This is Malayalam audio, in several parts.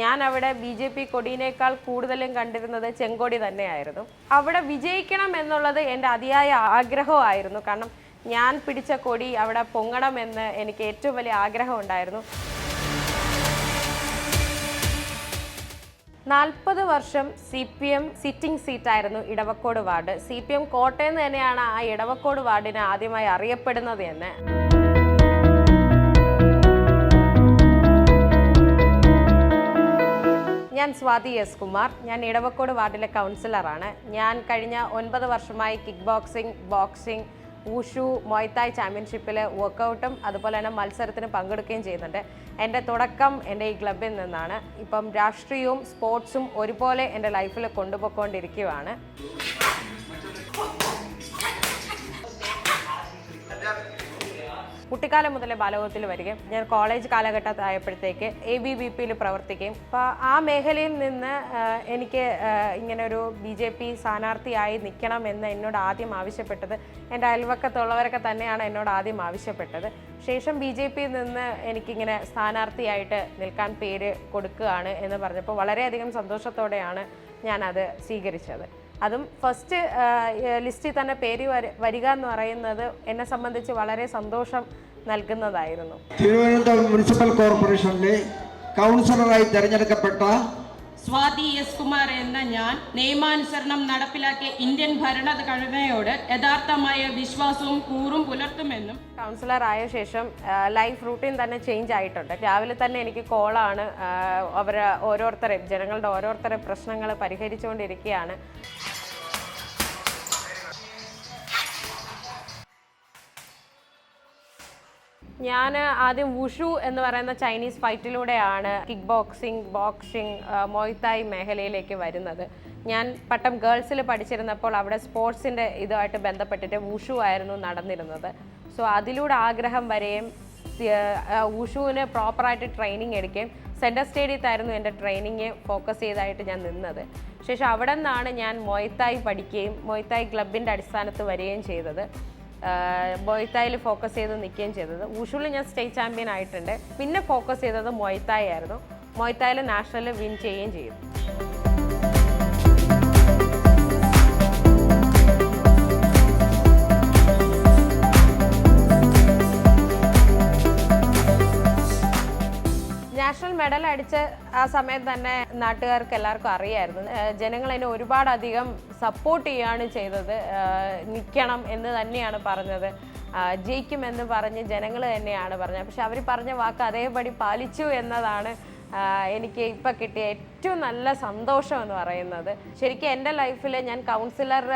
ഞാൻ അവിടെ ബി ജെ പി കൊടിയിനേക്കാൾ കൂടുതലും കണ്ടിരുന്നത് ചെങ്കൊടി തന്നെയായിരുന്നു. അവിടെ വിജയിക്കണം എന്നുള്ളത് എന്റെ അതിയായ ആഗ്രഹമായിരുന്നു കാരണം ഞാൻ പിടിച്ച കൊടി അവിടെ പൊങ്ങണമെന്ന് എനിക്ക് ഏറ്റവും വലിയ ആഗ്രഹം ഉണ്ടായിരുന്നു. നാൽപ്പത് വർഷം C P M sitting സീറ്റായിരുന്നു Edavakkode ward. C P M Kottayam തന്നെയാണ് ആ ഇടവക്കോട് വാർഡിനെ ആദ്യമായി അറിയപ്പെടുന്നത് തന്നെ ഞാൻ സ്വാതി എസ് കുമാർ. ഞാൻ ഇടവക്കോട് വാർഡിലെ കൗൺസിലറാണ്. ഞാൻ കഴിഞ്ഞ ഒൻപത് വർഷമായി kickboxing boxing wushu muay thai ചാമ്പ്യൻഷിപ്പിൽ വർക്കൗട്ടും അതുപോലെ തന്നെ മത്സരത്തിന് പങ്കെടുക്കുകയും ചെയ്യുന്നുണ്ട്. എന്റെ തുടക്കം എന്റെ ഈ ക്ലബിൽ നിന്നാണ്. ഇപ്പം രാഷ്ട്രീയവും സ്പോർട്സും ഒരുപോലെ എന്റെ ലൈഫിൽ കൊണ്ടുപോയിക്കൊണ്ടിരിക്കുകയാണ് കുട്ടിക്കാലം മുതലേ ബാലകത്തിൽ വരികയും ഞാൻ കോളേജ് കാലഘട്ടത്തായപ്പോഴത്തേക്ക് എ ബി ബി പിയിൽ പ്രവർത്തിക്കുകയും. അപ്പോൾ ആ മേഖലയിൽ നിന്ന് എനിക്ക് ഇങ്ങനെ ഒരു ബി ജെ പി സ്ഥാനാർത്ഥിയായി നിൽക്കണം എന്ന് എന്നോട് ആദ്യം ആവശ്യപ്പെട്ടത് എന്റെ അയൽവക്കത്തുള്ളവരൊക്കെ തന്നെയാണ് എന്നോട് ആദ്യം ആവശ്യപ്പെട്ടത്. ശേഷം ബി ജെ പിയിൽ നിന്ന് എനിക്കിങ്ങനെ സ്ഥാനാർത്ഥിയായിട്ട് നിൽക്കാൻ പേര് കൊടുക്കുകയാണ് എന്ന് പറഞ്ഞപ്പോൾ വളരെയധികം സന്തോഷത്തോടെയാണ് ഞാനത് സ്വീകരിച്ചത്. അതും ഫസ്റ്റ് ലിസ്റ്റിൽ തന്നെ പേര് വരിക എന്ന് പറയുന്നത് എന്നെ സംബന്ധിച്ച് വളരെ സന്തോഷം നൽകുന്നതായിരുന്നു. തിരുവനന്തപുരം മുനിസിപ്പൽ കോർപ്പറേഷനിലെ കൗൺസിലറായി തിരഞ്ഞെടുക്കപ്പെട്ട സ്വാതി എസ് കുമാർ എന്ന ഞാൻ നിയമാനുസരണം നടപ്പിലാക്കിയ ഇന്ത്യൻ ഭരണഘടനയോട് യഥാർത്ഥമായ വിശ്വാസവും കൂറും പുലർത്തുമെന്നും കൗൺസിലർ ആയ ശേഷം ലൈഫ് റൂട്ടീൻ തന്നെ ചേഞ്ച് ആയിട്ടുണ്ട്. രാവിലെ തന്നെ എനിക്ക് കോളാണ് അവർ ഓരോരുത്തരെ ജനങ്ങളുടെ ഓരോരുത്തരെ പ്രശ്നങ്ങൾ പരിഹരിച്ചുകൊണ്ടിരിക്കുകയാണ്. ഞാൻ ആദ്യം വുഷു എന്ന് പറയുന്ന ചൈനീസ് ഫൈറ്റിലൂടെയാണ് കിക്ക് ബോക്സിംഗ് ബോക്സിംഗ് മൊയ്തായ് മേഖലയിലേക്ക് വരുന്നത്. ഞാൻ പട്ടം ഗേൾസിൽ പഠിച്ചിരുന്നപ്പോൾ അവിടെ സ്പോർട്സിന്റെ ഇതുമായിട്ട് ബന്ധപ്പെട്ടിട്ട് വുഷു ആയിരുന്നു നടന്നിരുന്നത്. സോ അതിലൂടെ ആഗ്രഹം വരെയും വുഷുവിന് പ്രോപ്പറായിട്ട് ട്രെയിനിങ് എടുക്കുകയും സെന്റർ സ്റ്റേഡിയത്തായിരുന്നു എന്റെ ട്രെയിനിങ് ഫോക്കസ് ചെയ്തായിട്ട് ഞാൻ നിന്നത്. ശേഷം അവിടെ നിന്നാണ് ഞാൻ മൊയ്ത്തായി പഠിക്കുകയും മൊയ്ത്തായി ക്ലബിന്റെ അടിസ്ഥാനത്ത് വരികയും ചെയ്തത്. മൊയ്ത്തായിൽ ഫോക്കസ് ചെയ്ത് നിൽക്കുകയും ചെയ്തത്. വുഷുവിൽ ഞാൻ സ്റ്റേറ്റ് ചാമ്പ്യൻ ആയിട്ടുണ്ട്. പിന്നെ ഫോക്കസ് ചെയ്തത് മൊയ്ത്തായി ആയിരുന്നു. മൊയ്ത്തായിൽ നാഷണൽ വിൻ ചെയ്യുകയും ചെയ്തു. നാഷണൽ മെഡൽ അടിച്ച ആ സമയത്ത് തന്നെ നാട്ടുകാർക്ക് എല്ലാവർക്കും അറിയായിരുന്നു. ജനങ്ങൾ അതിനെ ഒരുപാടധികം സപ്പോർട്ട് ചെയ്യുകയാണ് ചെയ്തത്. നിൽക്കണം എന്ന് തന്നെയാണ് പറഞ്ഞത്. ജയിക്കുമെന്ന് പറഞ്ഞ് ജനങ്ങൾ തന്നെയാണ് പറഞ്ഞത്. പക്ഷെ അവർ പറഞ്ഞ വാക്ക് അതേപടി പാലിച്ചു എന്നതാണ് എനിക്ക് ഇപ്പം കിട്ടിയ ഏറ്റവും നല്ല സന്തോഷം എന്ന് പറയുന്നത്. ശരിക്കും എന്റെ ലൈഫിൽ ഞാൻ കൗൺസിലർ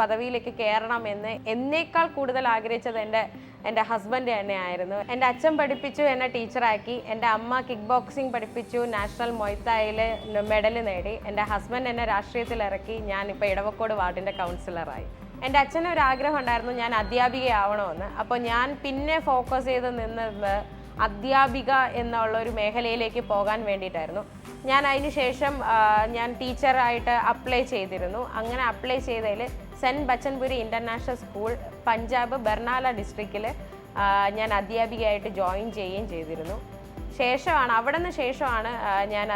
പദവിയിലേക്ക് കയറണം എന്ന് എന്നേക്കാൾ കൂടുതൽ ആഗ്രഹിച്ചത് എന്റെ എന്റെ ഹസ്ബൻഡ് തന്നെയായിരുന്നു എന്റെ അച്ഛൻ പഠിപ്പിച്ചു എന്നെ ടീച്ചറാക്കി എന്റെ അമ്മ കിക്ക് ബോക്സിംഗ് പഠിപ്പിച്ചു നാഷണൽ മൊയ്ത്തായിൽ മെഡൽ നേടി. എന്റെ ഹസ്ബൻഡ് എന്നെ രാഷ്ട്രീയത്തിൽ ഇറക്കി ഞാൻ ഞാനിപ്പോൾ ഇടവക്കോട് വാർഡിന്റെ കൗൺസിലറായി എന്റെ അച്ഛന് ഒരു ആഗ്രഹം ഉണ്ടായിരുന്നു ഞാൻ അധ്യാപികയാവണമെന്ന്. അപ്പോൾ ഞാൻ പിന്നെ ഫോക്കസ് ചെയ്ത് നിന്നത് അധ്യാപിക എന്നുള്ള ഒരു മേഖലയിലേക്ക് പോകാൻ വേണ്ടിയിട്ടായിരുന്നു. ഞാൻ അതിന് ശേഷം ഞാൻ ടീച്ചറായിട്ട് അപ്ലൈ ചെയ്തിരുന്നു. അങ്ങനെ അപ്ലൈ ചെയ്തതിൽ Saint Bachanpuri international school Punjab Barnala ഡിസ്ട്രിക്റ്റിൽ ഞാൻ അധ്യാപികയായിട്ട് ജോയിൻ ചെയ്യുകയും ചെയ്തിരുന്നു. ശേഷമാണ് അവിടെ നിന്ന് ശേഷമാണ്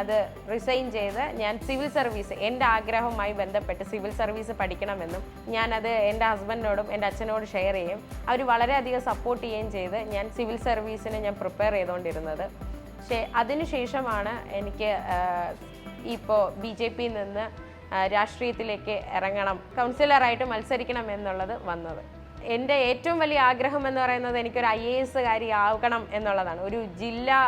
അത് റിസൈൻ ചെയ്ത് ഞാൻ സിവിൽ സർവീസ് എന്റെ ആഗ്രഹവുമായി ബന്ധപ്പെട്ട് സിവിൽ സർവീസ് പഠിക്കണമെന്നും ഞാനത് എന്റെ ഹസ്ബൻഡിനോടും എന്റെ അച്ഛനോടും ഷെയർ ചെയ്യും. അവർ വളരെയധികം സപ്പോർട്ട് ചെയ്യുകയും ചെയ്ത് ഞാൻ സിവിൽ സർവീസിന് ഞാൻ പ്രിപ്പയർ ചെയ്തുകൊണ്ടിരുന്നത്. പക്ഷേ അതിനുശേഷമാണ് എനിക്ക് ഇപ്പോൾ ബി ജെ പിയിൽ നിന്ന് രാഷ്ട്രീയത്തിലേക്ക് ഇറങ്ങണം കൗൺസിലറായിട്ട് മത്സരിക്കണം എന്നുള്ളത് വന്നത്. എന്റെ ഏറ്റവും വലിയ ആഗ്രഹം എന്ന് പറയുന്നത് എനിക്കൊരു ഐ എ എസ് കാരി ആകണം എന്നുള്ളതാണ്. ഒരു ജില്ലാ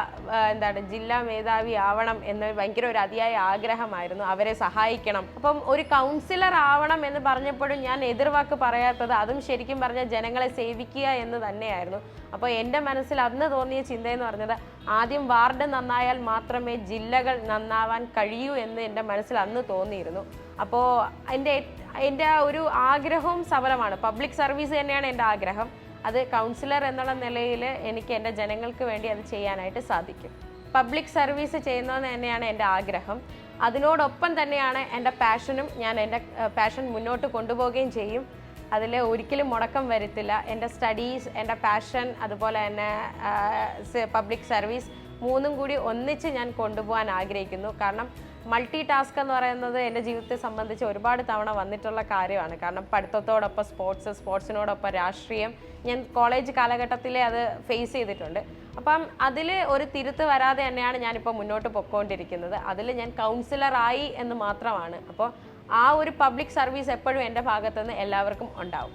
എന്താണ് ജില്ലാ മേധാവി ആവണം എന്ന് ഭയങ്കര ഒരു അതിയായ ആഗ്രഹമായിരുന്നു. അവരെ സഹായിക്കണം. അപ്പം ഒരു കൗൺസിലർ ആവണം എന്ന് പറഞ്ഞപ്പോഴും ഞാൻ എതിർവാക്ക് പറയാത്തത് അതും ശരിക്കും പറഞ്ഞാൽ ജനങ്ങളെ സേവിക്കുക എന്ന് തന്നെയായിരുന്നു. അപ്പോൾ എന്റെ മനസ്സിൽ അന്ന് തോന്നിയ ചിന്തയെന്ന് പറഞ്ഞത് ആദ്യം വാർഡ് നന്നായാൽ മാത്രമേ ജില്ലകൾ നന്നാവാൻ കഴിയൂ എന്ന് എന്റെ മനസ്സിൽ അന്ന് തോന്നിയിരുന്നു. അപ്പോൾ എന്റെ എന്റെ ആ ഒരു ആഗ്രഹവും സഫലമാണ്. പബ്ലിക് സർവീസ് തന്നെയാണ് എന്റെ ആഗ്രഹം. അത് കൗൺസിലർ എന്നുള്ള നിലയിൽ എനിക്ക് എന്റെ ജനങ്ങൾക്ക് വേണ്ടി അത് ചെയ്യാനായിട്ട് സാധിക്കും. പബ്ലിക് സർവീസ് ചെയ്യുന്നത് തന്നെയാണ് എന്റെ ആഗ്രഹം. അതിനോടൊപ്പം തന്നെയാണ് എന്റെ പാഷനും ഞാൻ എന്റെ പാഷൻ മുന്നോട്ട് കൊണ്ടുപോവുകയും ചെയ്യും. അതിൽ ഒരിക്കലും മുടക്കം വരുത്തില്ല. എന്റെ സ്റ്റഡീസ് എന്റെ പാഷൻ അതുപോലെ തന്നെ പബ്ലിക് സർവീസ് മൂന്നും കൂടി ഒന്നിച്ച് ഞാൻ കൊണ്ടുപോകാൻ ആഗ്രഹിക്കുന്നു. കാരണം മൾട്ടി ടാസ്ക് എന്ന് പറയുന്നത് എന്റെ ജീവിതത്തെ സംബന്ധിച്ച് ഒരുപാട് തവണ വന്നിട്ടുള്ള കാര്യമാണ്. കാരണം പഠിത്തത്തോടൊപ്പം സ്പോർട്സ് സ്പോർട്സിനോടൊപ്പം രാഷ്ട്രീയം. ഞാൻ കോളേജ് കാലഘട്ടത്തിലെ അത് ഫേസ് ചെയ്തിട്ടുണ്ട്. അപ്പം അതിൽ ഒരു തിരുത്ത് വരാതെ തന്നെയാണ് ഞാനിപ്പോൾ മുന്നോട്ട് പൊയ്ക്കൊണ്ടിരിക്കുന്നത് അതിൽ ഞാൻ കൗൺസിലറായി എന്ന് മാത്രമാണ്. അപ്പോൾ ആ ഒരു പബ്ലിക് സർവീസ് എപ്പോഴും എന്റെ ഭാഗത്തുനിന്ന് എല്ലാവർക്കും ഉണ്ടാവും.